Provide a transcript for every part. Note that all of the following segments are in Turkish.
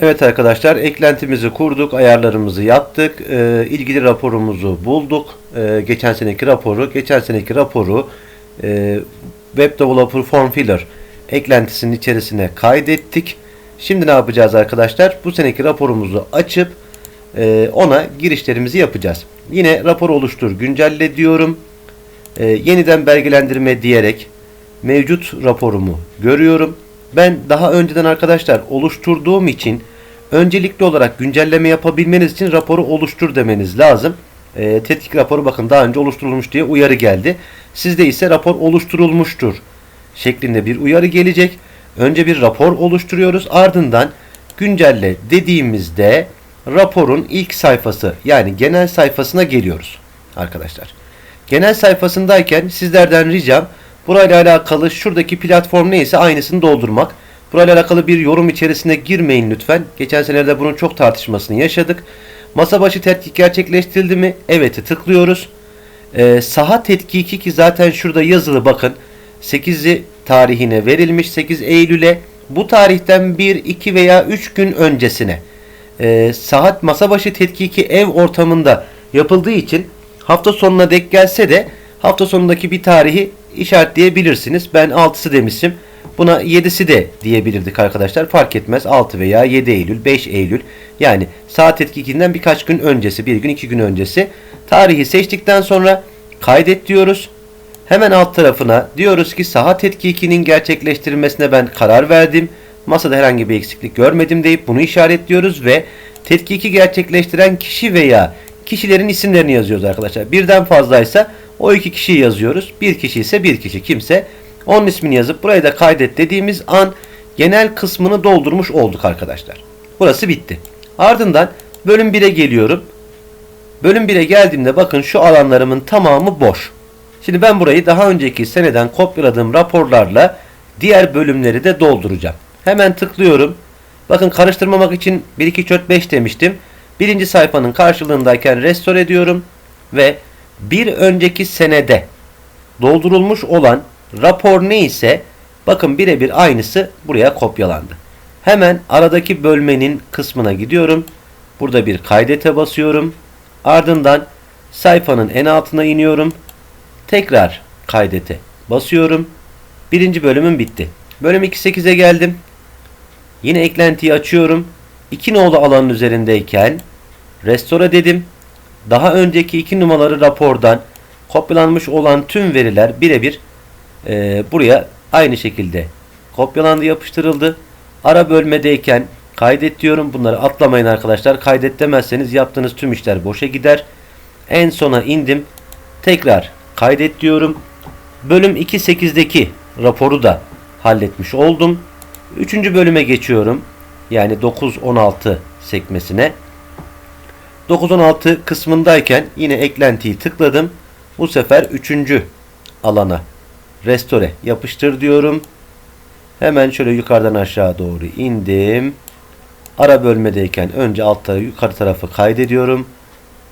Evet arkadaşlar eklentimizi kurduk, ayarlarımızı yaptık, e, ilgili raporumuzu bulduk. E, geçen seneki raporu, geçen seneki raporu e, Web Developer Form Filler eklentisinin içerisine kaydettik. Şimdi ne yapacağız arkadaşlar? Bu seneki raporumuzu açıp e, ona girişlerimizi yapacağız. Yine rapor oluştur, güncelle diyorum. E, yeniden belgelendirme diyerek mevcut raporumu görüyorum. Ben daha önceden arkadaşlar oluşturduğum için öncelikli olarak güncelleme yapabilmeniz için raporu oluştur demeniz lazım. E, tetkik raporu bakın daha önce oluşturulmuş diye uyarı geldi. Sizde ise rapor oluşturulmuştur şeklinde bir uyarı gelecek. Önce bir rapor oluşturuyoruz. Ardından güncelle dediğimizde raporun ilk sayfası yani genel sayfasına geliyoruz arkadaşlar. Genel sayfasındayken sizlerden ricam burayla alakalı şuradaki platform neyse aynısını doldurmak. Burayla alakalı bir yorum içerisine girmeyin lütfen. Geçen senelerde bunun çok tartışmasını yaşadık. Masa başı tetkik gerçekleştirildi mi? Evet'e tıklıyoruz. Ee, saha tetkiki ki zaten şurada yazılı bakın. 8'i tarihine verilmiş 8 Eylül'e bu tarihten 1, 2 veya 3 gün öncesine e, saat masa başı tetkiki ev ortamında yapıldığı için hafta sonuna denk gelse de hafta sonundaki bir tarihi işaretleyebilirsiniz. Ben 6'sı demişim. Buna 7'si de diyebilirdik arkadaşlar. Fark etmez. 6 veya 7 Eylül, 5 Eylül. Yani saat tetkikinden birkaç gün öncesi, bir gün iki gün öncesi. Tarihi seçtikten sonra kaydet diyoruz. Hemen alt tarafına diyoruz ki saha tetkikinin gerçekleştirilmesine ben karar verdim. Masada herhangi bir eksiklik görmedim deyip bunu işaretliyoruz ve tetkiki gerçekleştiren kişi veya kişilerin isimlerini yazıyoruz arkadaşlar. Birden fazlaysa o iki kişiyi yazıyoruz. Bir kişi ise bir kişi kimse onun ismini yazıp burayı da kaydet dediğimiz an genel kısmını doldurmuş olduk arkadaşlar. Burası bitti. Ardından bölüm 1'e geliyorum. Bölüm 1'e geldiğimde bakın şu alanlarımın tamamı boş. Şimdi ben burayı daha önceki seneden kopyaladığım raporlarla diğer bölümleri de dolduracağım. Hemen tıklıyorum. Bakın karıştırmamak için 1 2 3 4 5 demiştim. Birinci sayfanın karşılığındayken restore ediyorum ve bir önceki senede doldurulmuş olan rapor neyse bakın birebir aynısı buraya kopyalandı. Hemen aradaki bölmenin kısmına gidiyorum. Burada bir kaydete basıyorum. Ardından sayfanın en altına iniyorum. Tekrar kaydete basıyorum. Birinci bölümüm bitti. Bölüm 2.8'e geldim. Yine eklentiyi açıyorum. 2 nolu alanın üzerindeyken restore dedim. Daha önceki 2 numaralı rapordan kopyalanmış olan tüm veriler birebir e, buraya aynı şekilde kopyalandı yapıştırıldı. Ara bölmedeyken kaydet diyorum. Bunları atlamayın arkadaşlar. Kaydet demezseniz yaptığınız tüm işler boşa gider. En sona indim. Tekrar kaydet diyorum. Bölüm 2.8'deki raporu da halletmiş oldum. Üçüncü bölüme geçiyorum. Yani 9-16 sekmesine. 9-16 kısmındayken yine eklentiyi tıkladım. Bu sefer üçüncü alana restore yapıştır diyorum. Hemen şöyle yukarıdan aşağı doğru indim. Ara bölmedeyken önce alt tarafı yukarı tarafı kaydediyorum.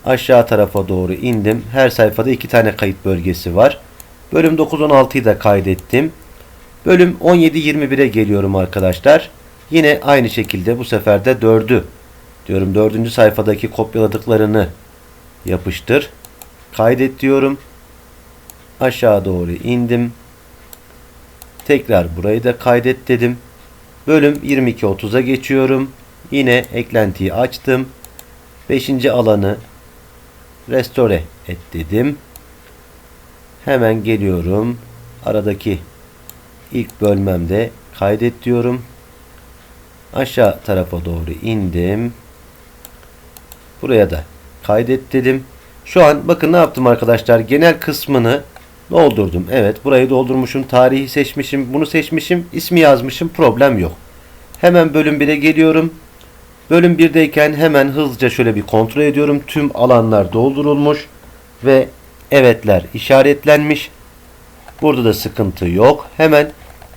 Aşağı tarafa doğru indim. Her sayfada iki tane kayıt bölgesi var. Bölüm 9-16'yı da kaydettim. Bölüm 17-21'e geliyorum arkadaşlar. Yine aynı şekilde bu sefer de 4'ü diyorum. 4. sayfadaki kopyaladıklarını yapıştır. Kaydet diyorum. Aşağı doğru indim. Tekrar burayı da kaydet dedim. Bölüm 22-30'a geçiyorum. Yine eklentiyi açtım. 5. alanı restore et dedim. Hemen geliyorum. Aradaki ilk bölmemde kaydet diyorum. Aşağı tarafa doğru indim. Buraya da kaydet dedim. Şu an bakın ne yaptım arkadaşlar. Genel kısmını doldurdum. Evet burayı doldurmuşum. Tarihi seçmişim. Bunu seçmişim. ismi yazmışım. Problem yok. Hemen bölüm 1'e geliyorum. Bölüm 1'deyken hemen hızlıca şöyle bir kontrol ediyorum. Tüm alanlar doldurulmuş ve evetler işaretlenmiş. Burada da sıkıntı yok. Hemen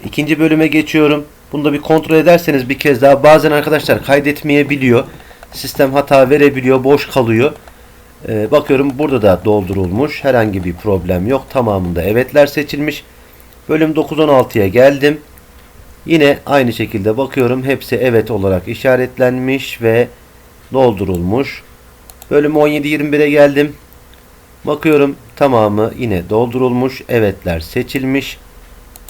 ikinci bölüme geçiyorum. Bunu da bir kontrol ederseniz bir kez daha bazen arkadaşlar kaydetmeyebiliyor. Sistem hata verebiliyor, boş kalıyor. Ee, bakıyorum burada da doldurulmuş. Herhangi bir problem yok. Tamamında evetler seçilmiş. Bölüm 9-16'ya geldim. Yine aynı şekilde bakıyorum. Hepsi evet olarak işaretlenmiş ve doldurulmuş. Bölüm 17-21'e geldim. Bakıyorum tamamı yine doldurulmuş. Evetler seçilmiş.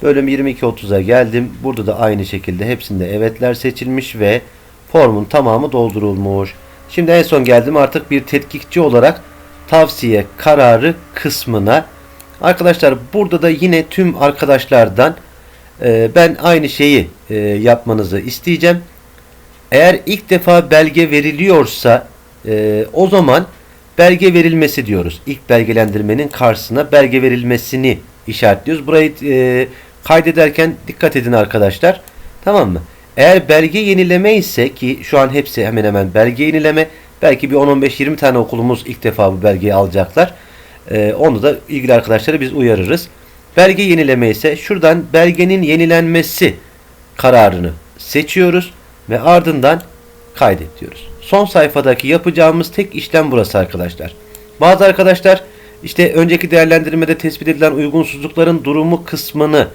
Bölüm 22-30'a geldim. Burada da aynı şekilde hepsinde evetler seçilmiş ve formun tamamı doldurulmuş. Şimdi en son geldim artık bir tetkikçi olarak tavsiye kararı kısmına. Arkadaşlar burada da yine tüm arkadaşlardan e, ben aynı şeyi e, yapmanızı isteyeceğim. Eğer ilk defa belge veriliyorsa e, o zaman belge verilmesi diyoruz. İlk belgelendirmenin karşısına belge verilmesini işaretliyoruz. Burayı e, kaydederken dikkat edin arkadaşlar. Tamam mı? Eğer belge yenileme ise ki şu an hepsi hemen hemen belge yenileme. Belki bir 10-15-20 tane okulumuz ilk defa bu belgeyi alacaklar. E, onu da ilgili arkadaşları biz uyarırız. Belge yenileme ise şuradan belgenin yenilenmesi kararını seçiyoruz ve ardından kaydet diyoruz. Son sayfadaki yapacağımız tek işlem burası arkadaşlar. Bazı arkadaşlar işte önceki değerlendirmede tespit edilen uygunsuzlukların durumu kısmını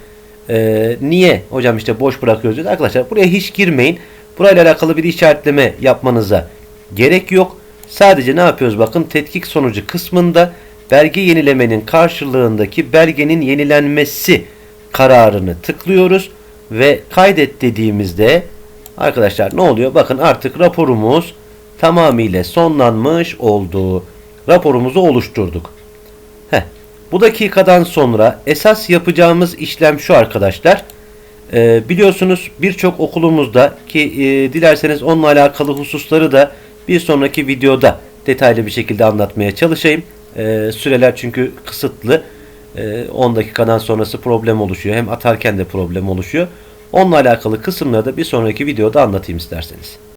e, niye hocam işte boş bırakıyoruz diyor. Arkadaşlar buraya hiç girmeyin. Burayla alakalı bir işaretleme yapmanıza gerek yok. Sadece ne yapıyoruz bakın tetkik sonucu kısmında belge yenilemenin karşılığındaki belgenin yenilenmesi kararını tıklıyoruz ve kaydet dediğimizde arkadaşlar ne oluyor? Bakın artık raporumuz tamamıyla sonlanmış oldu. Raporumuzu oluşturduk. Bu dakikadan sonra esas yapacağımız işlem şu arkadaşlar. Ee, biliyorsunuz birçok okulumuzda ki e, dilerseniz onunla alakalı hususları da bir sonraki videoda detaylı bir şekilde anlatmaya çalışayım. Ee, süreler çünkü kısıtlı. Ee, 10 dakikadan sonrası problem oluşuyor. Hem atarken de problem oluşuyor. Onunla alakalı kısımları da bir sonraki videoda anlatayım isterseniz.